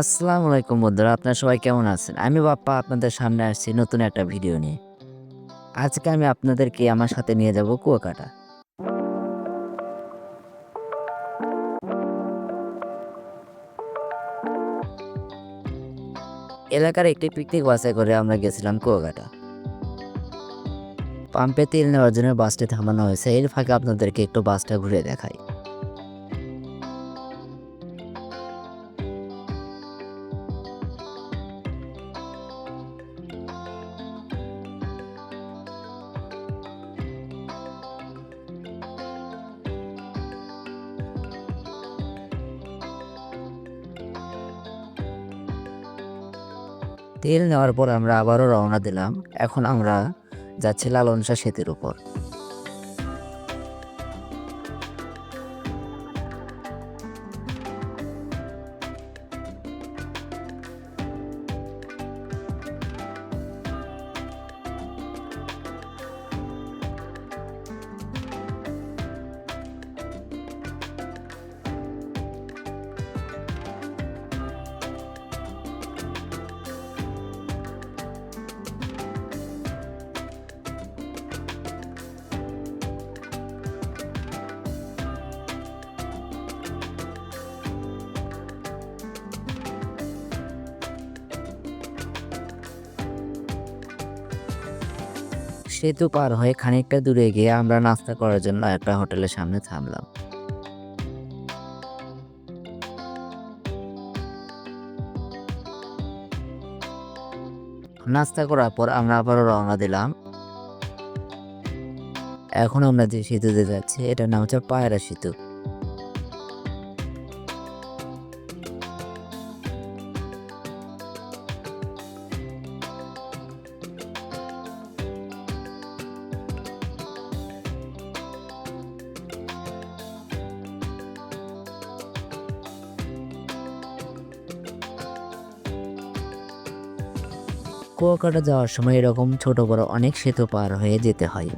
আসসালামু আলাইকুম বন্ধুরা, আপনারা সবাই কেমন আছেন? আমি বাপ্পা আপনাদের সামনে আসছি নতুন একটা ভিডিও নিয়ে। আজকে আমি আপনাদেরকে আমার সাথে নিয়ে যাব কুয়াকাটা। এলাকার একটি পিকনিক বাসে করে আমরা গেছিলাম কুয়াকাটা। পাম্পে তেল নেওয়ার জন্য বাসটি থামানো হয়েছে, এর ফাঁকে আপনাদেরকে একটু বাসটা ঘুরে দেখাই। তেল নেওয়ার পর আমরা আবারও রওনা দিলাম। এখন আমরা যাচ্ছি লালনসা সেতুর উপর। সেতু পার হয়ে খানিকটা দূরে গিয়ে আমরা নাস্তা করার জন্য একটা হোটেলের সামনে থামলাম। নাস্তা করার পর আমরা আবারও রওনা দিলাম। এখন আমরা যে সেতুতে যাচ্ছি, এটার নাম হচ্ছে পায়রা সেতু। কুয়াকাটা যাওয়ার সময় এরকম ছোট বড় অনেক সেতু পার হয়ে যেতে হয়।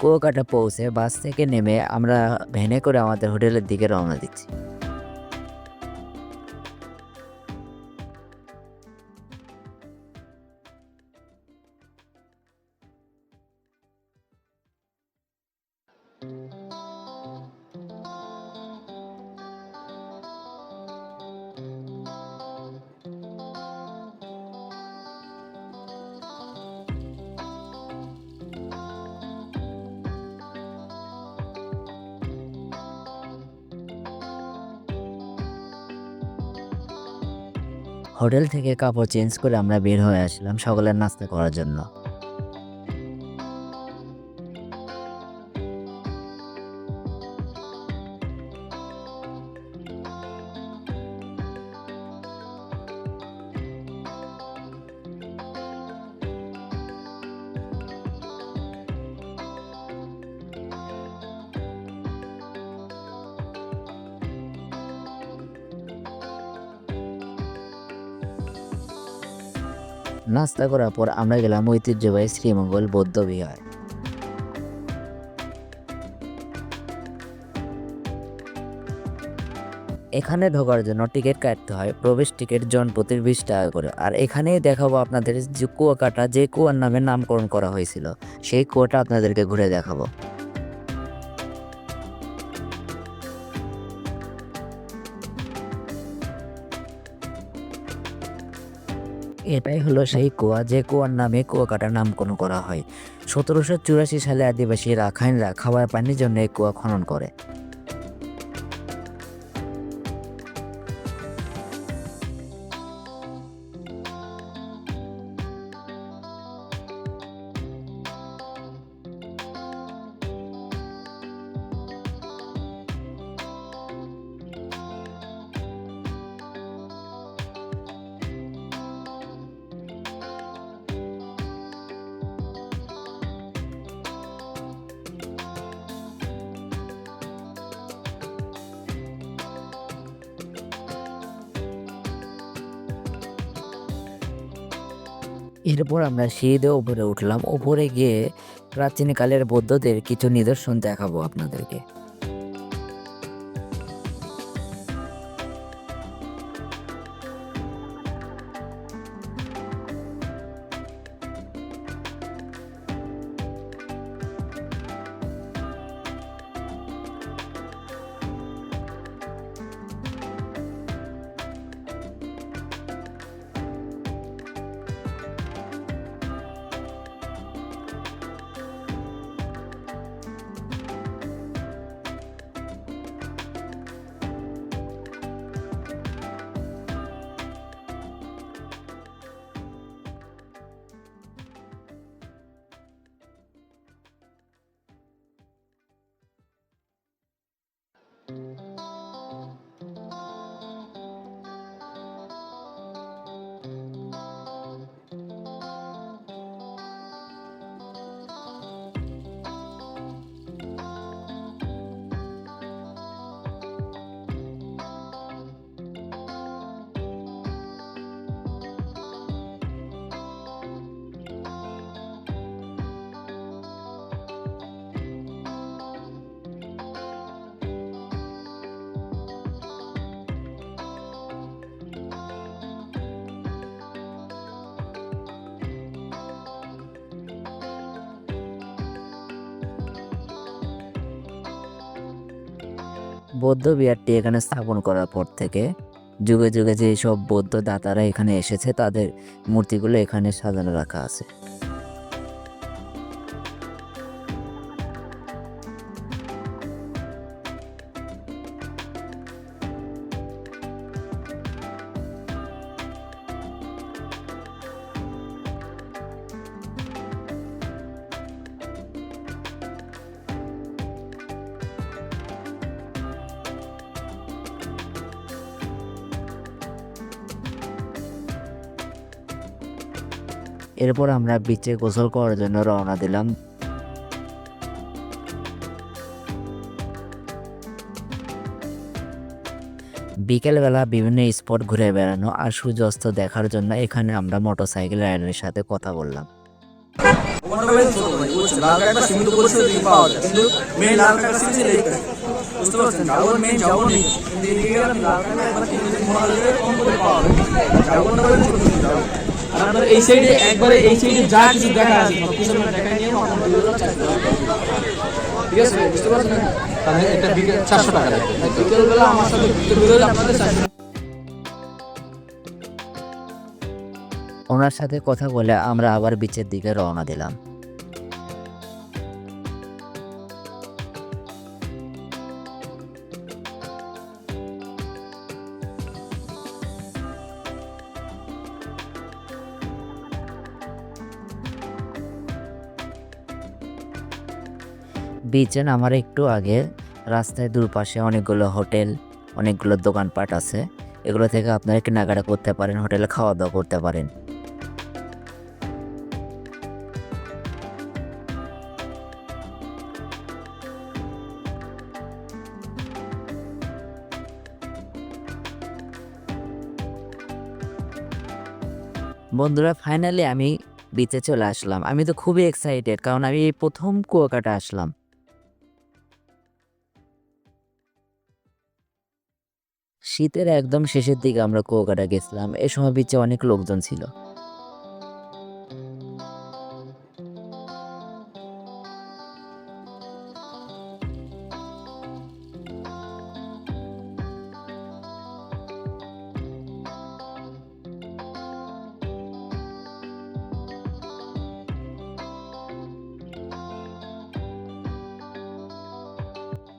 কুয়াকাটা পৌঁছে বাস থেকে নেমে আমরা ভ্যানে করে আমাদের হোটেলের দিকে রওনা দিচ্ছি। হোটেল থেকে কাপড় চেঞ্জ করে আমরা বের হয়ে আসলাম সকালের নাস্তা করার জন্য। নাস্তা করার পর আমরা গেলাম ঐতিহ্যবাহী শ্রীমঙ্গল বৌদ্ধ বিহার। এখানে ঢোকার জন্য টিকিট কাটতে হয়, প্রবেশ টিকিট জন প্রতি বিশ টাকা করে। আর এখানেই দেখাবো আপনাদের যে কুয়াকাটা, যে কুয়ার নামে নামকরণ করা হয়েছিল, সেই কুয়াটা আপনাদেরকে ঘুরে দেখাবো। এটাই হলো সেই কুয়া, যে কুয়ার নামে কুয়াকাটার নামকরণ করা হয়। সতেরোশো চুরাশি সালে আদিবাসীরা রাখাইনরা খাবার পানির জন্য এই কুয়া খনন করে। এরপর আমরা সিঁড়িতে উপরে উঠলাম। উপরে গিয়ে প্রাচীনকালের বৌদ্ধদের কিছু নিদর্শন দেখাবো আপনাদেরকে। বৌদ্ধ বিহারটি এখানে স্থাপন করার পর থেকে যুগে যুগে যে সব বৌদ্ধ দাতারা এখানে এসেছে, তাদের মূর্তিগুলো এখানে সাজানো রাখা আছে। এরপর আমরা বিচে গোসল করার জন্য রওনা দিলাম। বিকেলবেলা বিভিন্ন স্পট ঘুরে বেড়ানো আর সূর্যাস্ত দেখার জন্য এখানে আমরা মোটরসাইকেল রাইডারের সাথে কথা বললাম। আপনার এই সাইডে একবারে এই সাইডে যা কিছু দেখা আছে, সব কিছু আমরা নিয়ে ঠিক আছে, বুঝতে পারছেন? তাহলে এটা বিকেল চারশো টাকা আমার সাথে আপনাদের চারশো ওনার সাথে কথা বলে আমরা আবার বিচের দিকে রওনা দিলাম। বিচে আমার একটু আগে রাস্তায় দুপাশে অনেকগুলো হোটেল, অনেকগুলো দোকানপাট আছে। এগুলো থেকে আপনারা কেনাকাটা করতে পারেন, হোটেলে খাওয়া দাওয়া করতে পারেন। বন্ধুরা ফাইনালি আমি বিচে চলে আসলাম। আমি তো খুবই এক্সাইটেড কারণ আমি প্রথম কুয়াকাটা আসলাম। শীতের একদম শেষের দিকে আমরা কুয়াকাটা গেছিলাম। এ সময় বিচে অনেক লোকজন ছিল।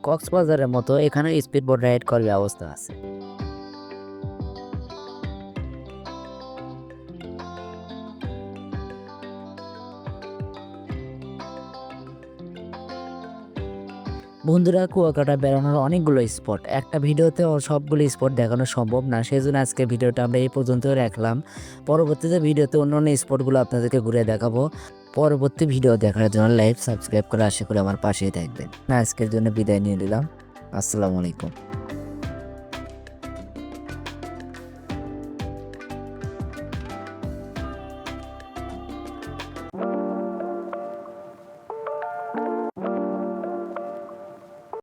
কক্সবাজারের মতো এখানে স্পিড বোট রাইড করার ব্যবস্থা আছে। বন্ধুরা কুয়াকাটা বেড়ানোর অনেকগুলো স্পট। একটা ভিডিওতে সবগুলো স্পট দেখানো সম্ভব না সেই জন্য আজকে ভিডিওটা আমরা এই পর্যন্ত রাখলাম। পরবর্তীতে ভিডিওতে অন্য অন্য স্পটগুলো আপনাদেরকে ঘুরে দেখাবো। পরবর্তী ভিডিও দেখার জন্য লাইভ সাবস্ক্রাইব করে আশা করি আমার পাশেই থাকবেন। আজকের জন্য বিদায় নিয়ে নিলাম। আসসালামু আলাইকুম।